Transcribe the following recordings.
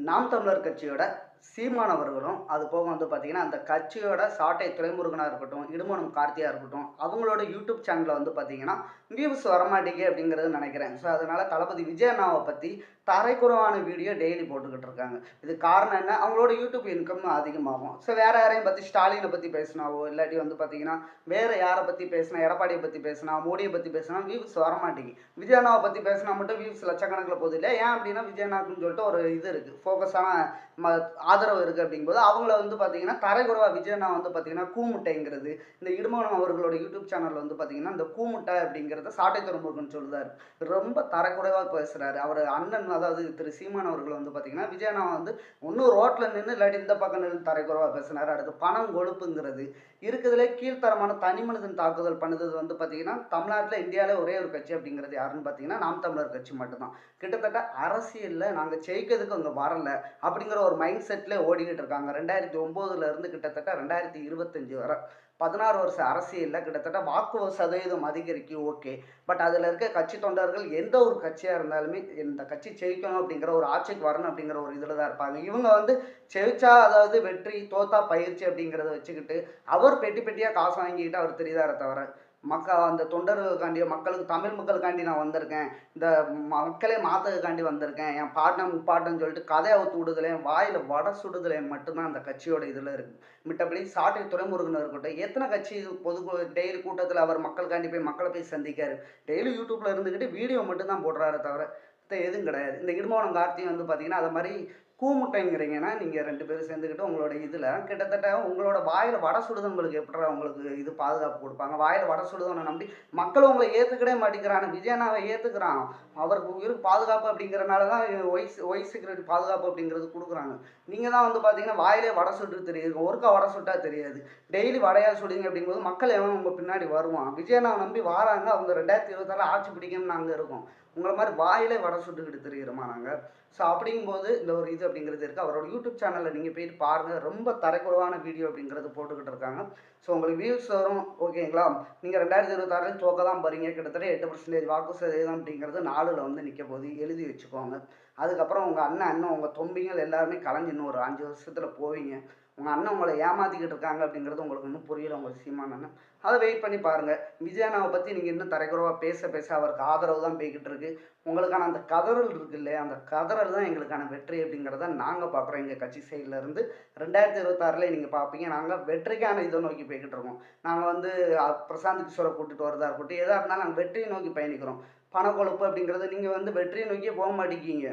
நாம் தமிழர் கட்சியோட சீமானவர்களும் அது போக வந்து பார்த்தீங்கன்னா அந்த கட்சியோட சாட்டை துறைமுருகனாக இருக்கட்டும் இடுமணம் கார்த்தியாக இருக்கட்டும் அவங்களோட யூடியூப் சேனலில் வந்து பார்த்திங்கன்னா வியூஸ் வரமாட்டேங்க அப்படிங்கிறது நினைக்கிறேன். ஸோ அதனால் தளபதி விஜய் அண்ணாவை பற்றி தரைக்குறவான வீடியோ டெய்லி போட்டுக்கிட்டு இருக்காங்க. இது காரணம் என்ன? அவங்களோட யூடியூப் இன்கம் அதிகமாகும். ஸோ வேறு யாரையும் பற்றி ஸ்டாலினை பற்றி பேசினாவோ இல்லாட்டி வந்து பார்த்தீங்கன்னா வேறு யாரை பற்றி பேசினா எடப்பாடியை பற்றி பேசினா மோடியை பற்றி பேசினா வியூஸ் வரமாட்டேங்குது. விஜய் அண்ணாவை பற்றி பேசினா மட்டும் வியூஸ் லட்சக்கணக்கில் போகுது இல்லை ஏன் அப்படின்னா விஜய் அண்ணாக்குன்னு சொல்லிட்டு ஒரு இது இருக்குது ஃபோக்கஸான ம ஆதரவு இருக்குது அப்படிங்கும்போது அவங்கள வந்து பார்த்தீங்கன்னா தரைக்குறவா விஜயனா வந்து பார்த்தீங்கன்னா கூமுட்டைங்கிறது. இந்த இடுமணம் அவர்களோட யூடியூப் சேனலில் வந்து பார்த்தீங்கன்னா இந்த கூமுட்டை அப்படிங்கிறத சாட்டை துறைமுருகன் சொல்லுதார் ரொம்ப தரக்குறைவாக பேசுகிறாரு அவர் அண்ணன் அதாவது திரு சீமான் அவர்கள் வந்து பார்த்தீங்கன்னா விஜயனா வந்து ஒன்றும் ரோட்டில் நின்று இல்லாட்டி இந்த பக்கம் நின்று தரைக்குறவாக பேசினார். அடுத்து பணம் கொழுப்புங்கிறது. இருக்கிறதுலே கீழ்த்தரமான தனி மனிதன் தாக்குதல் பண்ணுறது வந்து பார்த்தீங்கன்னா தமிழ்நாட்டில் இந்தியாவில் ஒரே ஒரு கட்சி அப்படிங்கிறது யாருன்னு பார்த்தீங்கன்னா நாம் தமிழர் கட்சி மட்டும்தான். கிட்டத்தட்ட அரசியலில் நாங்கள் ஜெயிக்கிறதுக்கு அங்கே வரல அப்படிங்கிற ஒரு மைண்ட் செட்டில் ஓடிக்கிட்டு இருக்காங்க. ரெண்டாயிரத்தி ஒம்போதுல இருந்து கிட்டத்தட்ட ரெண்டாயிரத்தி இருபத்தஞ்சு வரை. பதினாறு வருஷம் அரசியலில் கிட்டத்தட்ட வாக்கு சதவீதம் அதிகரிக்கு ஓகே. பட் அதில் இருக்க கட்சி தொண்டர்கள் எந்த ஒரு கட்சியாக இருந்தாலுமே இந்த கட்சி ஜெயிக்கணும் அப்படிங்கிற ஒரு ஆட்சிக்கு வரணும் அப்படிங்கிற ஒரு இதில் தான் இருப்பாங்க. இவங்க வந்து ஜெயிச்சா அதாவது வெற்றி தோத்தா பயிற்சி அப்படிங்கிறத வச்சுக்கிட்டு அவர் பெட்டி பெட்டியாக காசு வாங்கிக்கிட்டு அவர் தெரியுதாரே தவிர மக்கள் அந்த தொண்டர்களுக்காண்டி மக்களுக்கு தமிழ் மக்களுக்காண்டி நான் வந்திருக்கேன். இந்த மக்களே மாத்ததுக்காண்டி வந்திருக்கேன். என் பாட்டன் முப்பாட்டன் சொல்லிட்டு கதை அவுத்து விடுதலையும் வாயில் வடை சுடுதலையும் மட்டும்தான் அந்த கட்சியோட இதில் இருக்குது மிட்டபடி சாட்டை துறைமுருகன் இருக்கட்டும் எத்தனை கட்சி பொது டெய்லி கூட்டத்தில் அவர் மக்களுக்காண்டி போய் மக்களை போய் சந்திக்காரு? டெய்லி யூடியூப்பில் இருந்துக்கிட்டு வீடியோ மட்டும்தான் போடுறாரு தவிர எதுவும் கிடையாது. இந்த இடுமோனம் கார்த்தியும் வந்து பார்த்தீங்கன்னா அதை மாதிரி கூமுட்டைங்கிறீங்கன்னா நீங்கள் ரெண்டு பேரும் சேர்ந்துக்கிட்டு உங்களோட இதில் கிட்டத்தட்ட உங்களோட வாயில் வடை சுடுதல் உங்களுக்கு எப்படி உங்களுக்கு இது பாதுகாப்பு கொடுப்பாங்க? வாயில் வடை சுடுதவனை நம்பி மக்கள் உங்களை ஏற்றுக்கவே மாட்டேங்கிறான். விஜயனாவை ஏற்றுக்கிறான் அவருக்கு உயிருக்கு பாதுகாப்பு அப்படிங்கிறனால தான் ஒய்ஸ் ஒய் செக்யூரிட்டி பாதுகாப்பு அப்படிங்கிறது கொடுக்குறாங்க. நீங்கள் தான் வந்து பார்த்தீங்கன்னா வாயிலே வடை சுட்டு தெரியுது. ஒருக்கா வடை சுட்டா தெரியாது. டெய்லி வடையாக சுடுங்க அப்படிங்கும்போது மக்கள் எவன் உங்கள் பின்னாடி வருவான்? விஜயனாவை நம்பி வராங்க. அவங்க ரெண்டாயிரத்தி இருபத்தாறு ஆட்சி பிடிக்கணும்னு நாங்கள் இருக்கோம். உங்களை மாதிரி வாயிலே வடை சுட்டுக்கிட்டு தெரியுறோமா நாங்கள் ஸோ அப்படிங்கும்போது இந்த ஒரு இது அப்படிங்கிறது இருக்குது அவரோட யூடியூப் சேனலில் நீங்கள் போயிட்டு பாருங்கள் ரொம்ப தரைக்குறவான வீடியோ அப்படிங்கிறது போட்டுக்கிட்டு இருக்காங்க. ஸோ உங்களுக்கு வியூஸ் வரும். ஓகேங்களா நீங்கள் ரெண்டாயிரத்தி இருபத்தாறுலையும் தோக்க தான் போகிறீங்க கிட்டத்தட்ட எட்டு பர்சன்டேஜ் வாக்கு சதவீதம் அப்படிங்கிறது நாளில் வந்து நிற்க போது எழுதி வச்சுக்கோங்க. அதுக்கப்புறம் உங்கள் அண்ணன் அண்ணன் உங்கள் தொம்பிங்கள் எல்லாருமே கலைஞ்சு இன்னும் ஒரு அஞ்சு வருஷத்தில் போவீங்க. உங்கள் அண்ணன் உங்களை ஏமாற்றிக்கிட்டு இருக்காங்க அப்படிங்கிறது உங்களுக்கு இன்னும் புரியல உங்களுக்கு விஷயமான அண்ணன் அதை வெயிட் பண்ணி பாருங்கள் விஜயனாவை பற்றி நீங்கள் இன்னும் தரைக்குறவாக பேச பேச அவருக்கு ஆதரவு தான் போய்கிட்டு இருக்கு. உங்களுக்கான அந்த கதறல் இருக்கு இல்லையா அந்த கதறல் தான் எங்களுக்கான வெற்றி அப்படிங்கிறத நாங்கள் பார்க்குறோம் எங்கள் கட்சி சைடில் இருந்து ரெண்டாயிரத்தி இருபத்தாறில் நீங்கள் பார்ப்பீங்க நாங்கள் வெற்றிக்கான இதை நோக்கி போய்கிட்டு இருக்கோம். நாங்கள் வந்து பிரசாந்த் கிஷோரை கூட்டிகிட்டு வரதா இருக்கட்டும் எதாக இருந்தாலும் நாங்கள் வெற்றியை நோக்கி பயணிக்கிறோம். பணக்கொழுப்பு அப்படிங்கிறது நீங்கள் வந்து வெற்றியை நோக்கியே போக மாட்டேங்கிங்க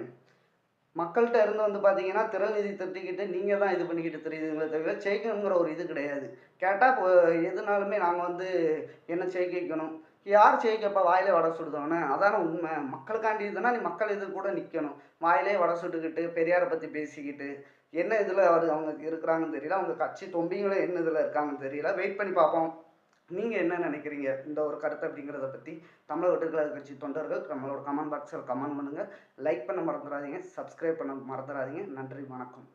மக்கள்கிட்ட இருந்து வந்து பார்த்தீங்கன்னா திரள் நிதி திட்டிக்கிட்டு நீங்கள் தான் இது பண்ணிக்கிட்டு தெரியுதுங்களே தவிர ஜெயிக்கணுங்கிற ஒரு இது கிடையாது. கேட்டால் எதுனாலுமே நாங்கள் வந்து என்ன ஜெயிக்கணும்? வைக்கணும் யார் ஜெயிக்கப்பா வாயிலே வடை சுடுதவனே அதான உண்மை. மக்களுக்காண்டி இதுனா நீ மக்கள் இது கூட நிற்கணும் வாயிலே வடை சுட்டுக்கிட்டு பெரியாரை பற்றி பேசிக்கிட்டு என்ன இதில் அவர் அவங்க இருக்கிறாங்கன்னு தெரியல. அவங்க கட்சி தொம்பிங்களும் என்ன இதில் இருக்காங்கன்னு தெரியல. வெயிட் பண்ணி பார்ப்போம் நீங்கள் என்ன நினைக்கிறீங்க? இந்த ஒரு கருத்து அப்படிங்கிறத பற்றி தமிழக வெட்டுக்கழக கட்சி தொண்டர்கள் நம்மளோட கமெண்ட் பாக்ஸில் கமெண்ட் பண்ணுங்கள் லைக் பண்ண மறந்துடாதீங்க சப்ஸ்கிரைப் பண்ண மறந்துடாதீங்க நன்றி வணக்கம்.